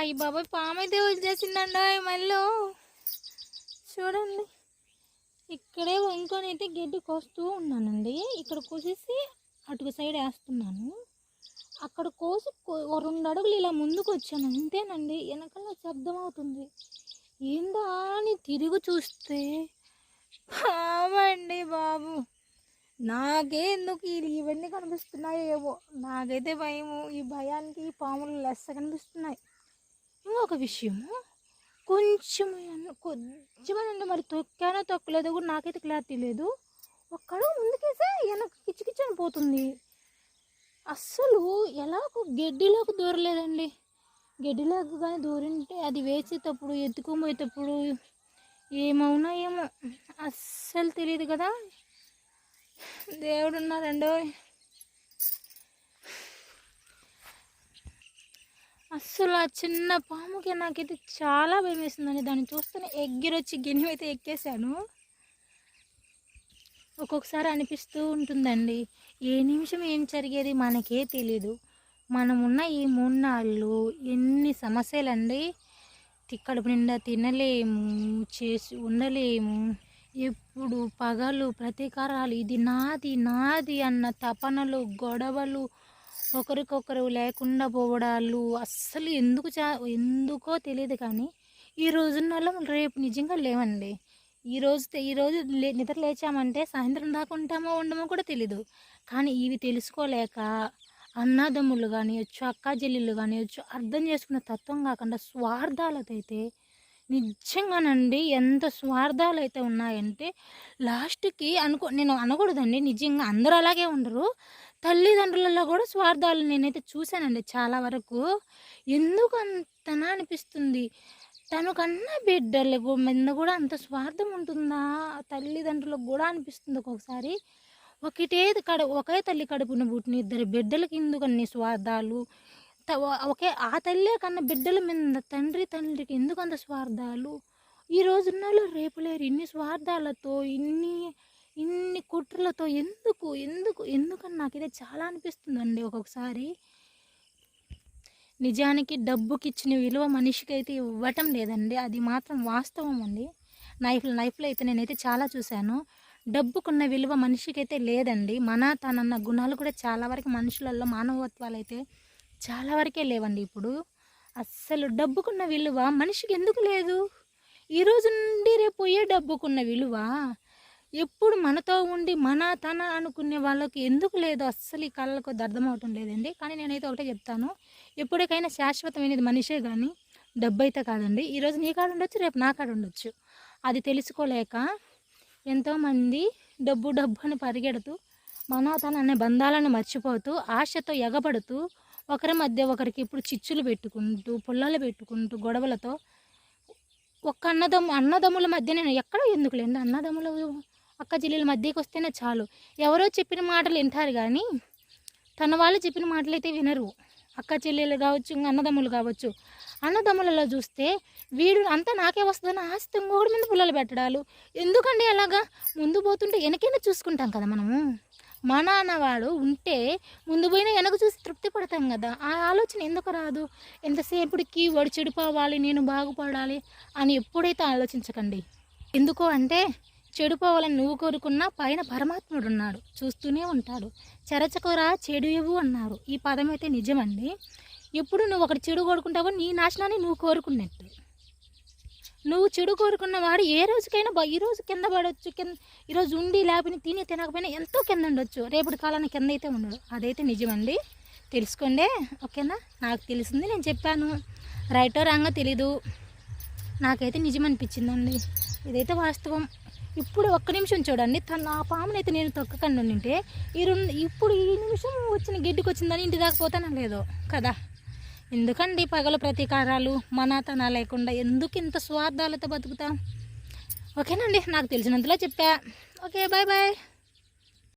అయ్యి బాబాయ్ పాము అయితే వచ్చేసిందండి మళ్ళీ. చూడండి. ఇక్కడే వంకొని అయితే గడ్డి కోస్తూ ఉన్నానండి. ఇక్కడ కోసేసి అటు సైడ్ వేస్తున్నాను. అక్కడ కోసి రెండు అడుగులు ఇలా ముందుకు వచ్చాను. అంతేనండి. వెనకాల శబ్దం అవుతుంది. ఏందా అని తిరిగి చూస్తే పామండి బాబు. నాకే ఎందుకు ఇవన్నీ కనిపిస్తున్నాయో ఏమో నాకైతే భయము. ఈ భయానికి ఈ పాములు లెస్స కనిపిస్తున్నాయి. ఇంకొక విషయము. కొంచెం కొంచెమేనండి మరి తొక్కానో తొక్కలేదో కూడా నాకైతే క్లారిటీ లేదు. ఒక్కడు ముందుకేసే వెనక కిచకిచని పోతుంది. అస్సలు ఎలాగో గడ్డిలోకి దూరలేదండి. గడ్డిలోకి కానీ దూరింటే అది వేసేటప్పుడు ఎత్తుకోబోయేటప్పుడు ఏమవునా ఏమో అస్సలు తెలియదు కదా. దేవుడు అస్సలు ఆ చిన్న పాముకి నాకైతే చాలా భయం వేసిందండి దాన్ని చూస్తేనే ఎగ్గిరొచ్చి గిన్నె అయితే ఎక్కేసాను. ఒక్కొక్కసారి అనిపిస్తూ ఉంటుందండి. ఏ నిమిషం ఏం జరిగేది మనకే తెలీదు. మనమున్న ఈ మూడు నాళ్ళు ఎన్ని సమస్యలండి. తి- కడుపు నిండా తినలేము చేసి ఉండలేము. ఎప్పుడు పగలు ప్రతీకారాలు ఇది నాది నాది అన్న తపనలు గొడవలు ఒకరికొకరు లేకుండా పోవడాలు అస్సలు ఎందుకు చా ఎందుకో తెలియదు కానీ ఈ రోజున్నలో రేపు నిజంగా లేవండి. ఈ రోజు ఈ రోజు లే నిద్ర లేచామంటే సాయంత్రం దాకా ఉంటామో ఉండమో కూడా తెలీదు. కానీ ఇవి తెలుసుకోలేక అన్నాదమ్ములు కానివ్వచ్చు అక్కా చెల్లెళ్ళు కానివ్వచ్చు అర్థం చేసుకునే తత్వం కాకుండా స్వార్థాలతో అయితే నిజంగానండి ఎంత స్వార్థాలు అయితే ఉన్నాయంటే లాస్ట్కి అనుకో నేను అనకూడదండి. నిజంగా అందరూ అలాగే ఉండరు. తల్లిదండ్రులలో కూడా స్వార్థాలు నేనైతే చూశానండి చాలా వరకు. ఎందుకు అంతనా అనిపిస్తుంది? తనకన్నా బిడ్డలు మీద కూడా అంత స్వార్థం ఉంటుందా? తల్లిదండ్రులకు కూడా అనిపిస్తుంది ఒక్కొక్కసారి. ఒకటే కడ ఒకే తల్లి కడుపున పుట్టిన ఇద్దరు బిడ్డలకి ఎందుకు అన్ని స్వార్థాలు ఒకే ఆ తల్లే కన్నా బిడ్డల మీద తండ్రి తండ్రికి ఎందుకు అంత స్వార్థాలు? ఈ రోజున్నలో రేపు లేరు. ఇన్ని స్వార్థాలతో ఇన్ని ఇన్ని కుట్రలతో ఎందుకు ఎందుకు ఎందుకని నాకైతే చాలా అనిపిస్తుందండి ఒక్కొక్కసారి. నిజానికి డబ్బుకి ఇచ్చిన విలువ మనిషికి అయితే ఇవ్వటం లేదండి. అది మాత్రం వాస్తవం అండి. నైఫ్ లైఫ్లో అయితే నేనైతే చాలా చూశాను. డబ్బుకున్న విలువ మనిషికి అయితే లేదండి. మన తనన్న గుణాలు కూడా చాలా వరకు మనుషులలో మానవత్వాలు అయితే చాలా వరకే లేవండి ఇప్పుడు. అస్సలు డబ్బుకున్న విలువ మనిషికి ఎందుకు లేదు? ఈరోజు నుండి రేపు పోయే డబ్బుకున్న విలువ. ఎప్పుడు మనతో ఉండి మన తన అనుకునే వాళ్ళకి ఎందుకు లేదు? అస్సలు ఈ కళ్ళకు అర్థమవటం లేదండి. కానీ నేనైతే ఒకటే చెప్తాను. ఎప్పటికైనా శాశ్వతమైనది మనిషే కానీ డబ్బు అయితే కాదండి ఈరోజు నీ కాడ ఉండొచ్చు రేపు నా కాడ ఉండొచ్చు. అది తెలుసుకోలేక ఎంతోమంది డబ్బు డబ్బు అని పరిగెడుతూ మన తన అనే బంధాలను మర్చిపోతూ ఆశతో ఎగబడుతూ ఒకరి మధ్య ఒకరికి ఇప్పుడు చిచ్చులు పెట్టుకుంటూ పుల్లలు పెట్టుకుంటూ గొడవలతో ఒక్క అన్నదమ్ము అన్నదమ్ముల మధ్య నేను ఎక్కడో ఎందుకులేండి? అన్నదమ్ముల అక్క చెల్లెల మధ్యకి వస్తేనే చాలు. ఎవరో చెప్పిన మాటలు వింటారు కానీ తన వాళ్ళు చెప్పిన మాటలు అయితే వినరు. అక్క చెల్లెలు కావచ్చు ఇంకా అన్నదమ్ములు కావచ్చు. అన్నదమ్ములలో చూస్తే వీడు అంతా నాకే వస్తుందని ఆస్తి ఇంకొకటి మీద పుల్లలు పెట్టడాలు. ఎందుకండి అలాగా? ముందు పోతుంటే వెనకైనా చూసుకుంటాం కదా మనము? మా నాన్నవాడు ఉంటే ముందు పోయినా వెనక చూసి తృప్తి పడతాం కదా. ఆ ఆలోచన ఎందుకు రాదు? ఎంతసేపుడికి వాడు చెడిపోవాలి నేను బాగుపడాలి అని ఎప్పుడైతే ఆలోచించకండి. ఎందుకు అంటే చెడిపోవాలని నువ్వు కోరుకున్నా పైన పరమాత్ముడు ఉన్నాడు చూస్తూనే ఉంటాడు. చెరచకోరా చెడు ఇవ్వు అన్నారు. ఈ పదం అయితే నిజమండి. ఎప్పుడు నువ్వు ఒకటి చెడు కోరుకుంటావో నీ నాశనాన్ని నువ్వు కోరుకున్నట్టు. నువ్వు చెడు కోరుకున్న వాడు ఏ రోజుకైనా ఈ రోజు కింద పడవచ్చు కింద ఈరోజు ఉండి లేకపోయినా తిని తినకపోయినా ఎంతో కింద ఉండొచ్చు. రేపటి కాలానికి కింద అయితే ఉండడు. అదైతే నిజమండి. తెలుసుకోండి. ఓకేనా? నాకు తెలిసింది నేను చెప్పాను. రైటో రాంగో తెలీదు. నాకైతే నిజం అనిపించిందండి ఇదైతే వాస్తవం. ఇప్పుడు ఒక్క నిమిషం చూడండి తను ఆ అయితే నేను తొక్కకుండా ఉంటే ఈ రెండు ఇప్పుడు ఈ నిమిషం వచ్చిన గిడ్డికి వచ్చిందని ఇంటి దాకా పోతానా లేదో కదా. ఎందుకండి పగలు ప్రతీకారాలు మనాతన లేకుండా ఎందుకు ఇంత స్వార్థాలతో బతుకుతాం? ఓకేనండి నాకు తెలిసినంతలో చెప్పా. Okay bye bye